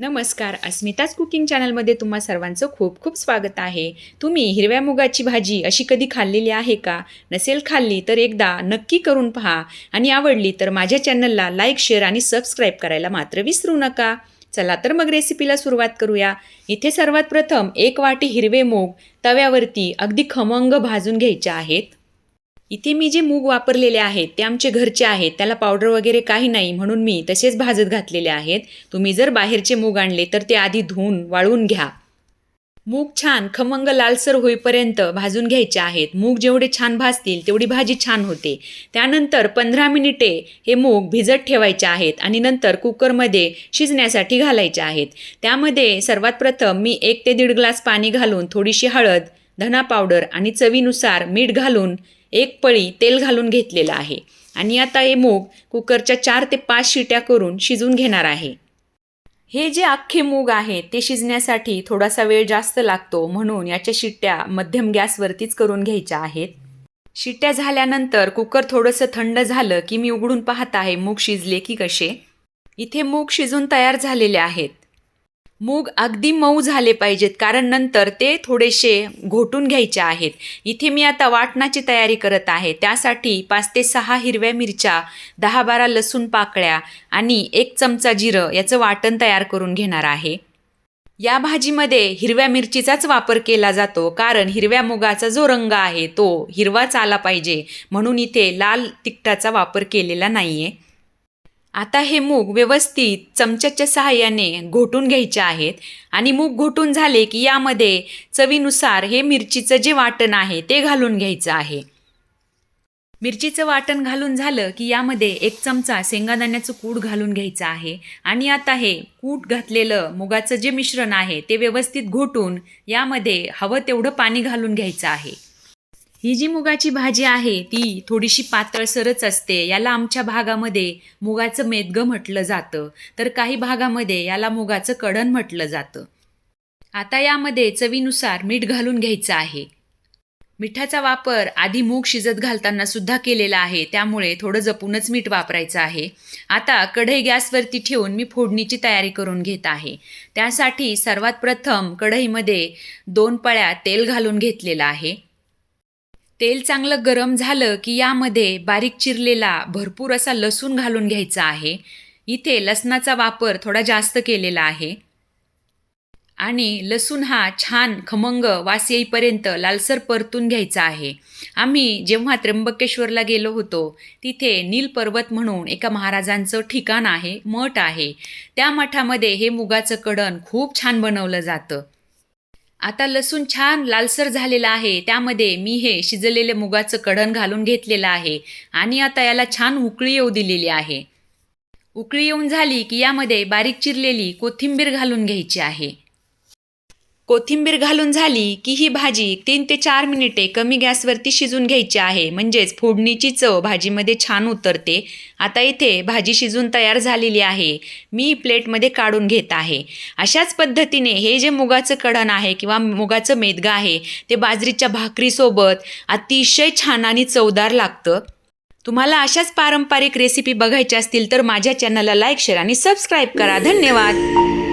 नमस्कार अस्मिताच कुकिंग चॅनलमध्ये तुम्हा सर्वांचं खूप खूप स्वागत आहे. तुम्ही हिरव्या मुगाची भाजी अशी कधी खाल्लेली आहे का? नसेल खाल्ली तर एकदा नक्की करून पहा. आणि आवडली तर माझ्या चॅनलला लाईक शेअर आणि सबस्क्राईब करायला मात्र विसरू नका. चला तर मग रेसिपीला सुरुवात करूया. इथे सर्वात प्रथम एक वाटी हिरवे मूग तव्यावरती अगदी खमंग भाजून घ्यायचे आहेत. इथे मी जे मूग वापरलेले आहेत ते आमचे घरचे आहेत त्याला पावडर वगैरे काही नाही म्हणून मी तसेच भाजत घातलेले आहेत. तुम्ही जर बाहेरचे मूग आणले तर ते आधी धुवून वाळवून घ्या. मूग छान खमंग लालसर होईपर्यंत भाजून घ्यायचे आहेत. मूग जेवढे छान भाजतील तेवढी भाजी छान होते. त्यानंतर पंधरा मिनिटे हे मूग भिजत ठेवायचे आहेत आणि नंतर कुकरमध्ये शिजण्यासाठी घालायचे आहेत. त्यामध्ये सर्वात प्रथम मी एक ते दीड ग्लास पाणी घालून थोडीशी हळद धना पावडर आणि चवीनुसार मीठ घालून एक पळी तेल घालून घेतलेलं आहे. आणि आता हे मूग कुकरच्या चार ते पाच शिट्या करून शिजून घेणार आहे. हे जे अख्खे मूग आहे ते शिजण्यासाठी थोडासा वेळ जास्त लागतो म्हणून याच्या शिट्ट्या मध्यम गॅसवरतीच करून घ्यायच्या आहेत. शिट्ट्या झाल्यानंतर कुकर थोडंसं थंड झालं की मी उघडून पाहत आहे मूग शिजले की कसे. इथे मूग शिजून तयार झालेले आहेत. मूग अगदी मऊ झाले पाहिजेत कारण नंतर ते थोडेसे घोटून घ्यायचे आहेत. इथे मी आता वाटणाची तयारी करत आहे. त्यासाठी पाच ते सहा हिरव्या मिरच्या दहा बारा लसूण पाकळ्या आणि एक चमचा जिरं याचं वाटण तयार करून घेणार आहे. या भाजीमध्ये हिरव्या मिरचीचाच वापर केला जातो कारण हिरव्या मुगाचा जो रंग आहे तो हिरवाच आला पाहिजे. म्हणून इथे लाल तिखटाचा वापर केलेला नाही आहे आता हे मूग व्यवस्थित चमच्याच्या सहाय्याने घोटून घ्यायचे आहेत आणि मूग घोटून झाले की यामध्ये चवीनुसार हे मिरचीचं जे वाटण आहे ते घालून घ्यायचं आहे. मिरचीचं वाटण घालून झालं की यामध्ये एक चमचा शेंगादाण्याचं कूट घालून घ्यायचं आहे आणि आता हे कूट घातलेलं मुगाचं जे मिश्रण आहे ते व्यवस्थित घोटून यामध्ये हवं तेवढं पाणी घालून घ्यायचं आहे. ही जी मुगाची भाजी आहे ती थोडीशी पातळसरच असते. याला आमच्या भागामध्ये मुगाचं मेदगं म्हटलं जातं. तर काही भागामध्ये याला मुगाचं कडण म्हटलं जातं. आता यामध्ये चवीनुसार मीठ घालून घ्यायचं आहे. मिठाचा वापर आधी मूग शिजत घालताना सुद्धा केलेला आहे. त्यामुळे थोडं जपूनच मीठ वापरायचं आहे. आता कढई गॅसवरती ठेवून मी फोडणीची तयारी करून घेत आहे. त्यासाठी सर्वात प्रथम कढईमध्ये दोन पळ्या तेल घालून घेतलेलं आहे. तेल चांगलं गरम झालं की यामध्ये बारीक चिरलेला भरपूर असा लसूण घालून घ्यायचा आहे. इथे लसणाचा वापर थोडा जास्त केलेला आहे. आणि लसूण हा छान खमंग वास येईपर्यंत लालसर परतून घ्यायचा आहे. आम्ही जेव्हा त्र्यंबकेश्वरला गेलो होतो तिथे नील पर्वत म्हणून एका महाराजांचं ठिकाण आहे मठ आहे. त्या मठामध्ये हे मुगाचं कडण खूप छान बनवलं जातं. आता लसूण छान लालसर झालेला आहे. त्यामध्ये मी हे शिजलेले मुगाचं कढण घालून घेतलेलं आहे आणि आता याला छान उकळी येऊ दिलेली आहे. उकळी येऊन झाली की यामध्ये बारीक चिरलेली कोथिंबीर घालून घ्यायची आहे. कोथिंबीर घालून झाली की ही भाजी तीन ते चार मिनिटे कमी गॅसवरती शिजून घ्यायची आहे. म्हणजेच फोडणीची चव भाजीमध्ये छान उतरते. आता इथे भाजी शिजून तयार झालेली आहे. मी प्लेटमध्ये काढून घेत आहे. अशाच पद्धतीने हे जे मुगाचं कढण आहे किंवा मुगाचं मेदगा आहे ते बाजरीच्या भाकरीसोबत अतिशय छान आणि चवदार लागतं. तुम्हाला अशाच पारंपरिक रेसिपी बघायच्या असतील तर माझ्या चॅनलला लाईक शेअर आणि सबस्क्राईब करा. धन्यवाद!